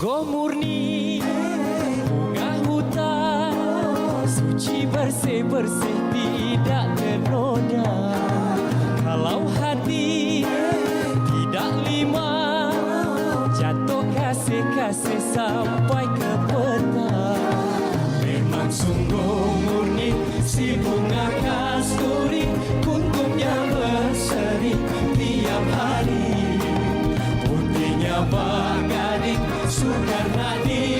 Sungguh murni bunga hutan Suci bersih-bersih tidak ternoda Kalau hati tidak lima Jatuh kasih-kasih sampai ke peta Memang sungguh murni si bunga kasturi Kuntumnya berseri tiap hari. Putihnya bergading Para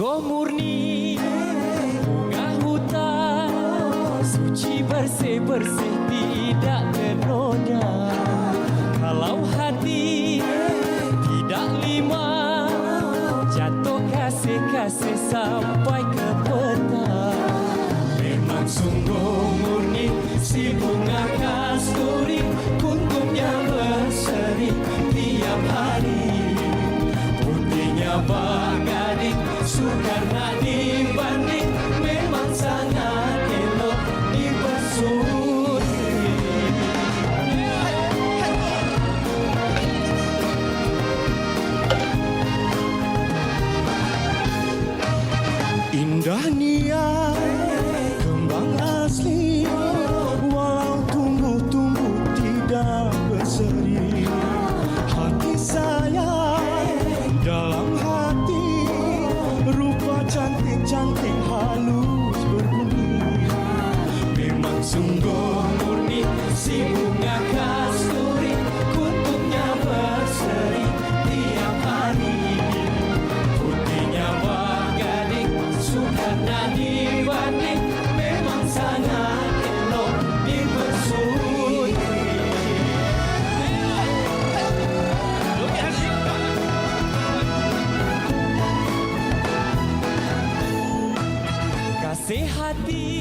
Sungguh murni bunga hutan Suci bersih-bersih tidak ternoda. Kalau hati tidak lima Jatuh kasih-kasih sampai ke peta. Memang sungguh murni si bunga kasturi Kuntumnya berseri tiap hari. Putihnya bergading Indah niat kembang asli Walau tumbuh-tumbuh tidak berseri. Hati saya dalam hati Rupa cantik-cantik halus berbunyi. Memang sungguh Kasih hati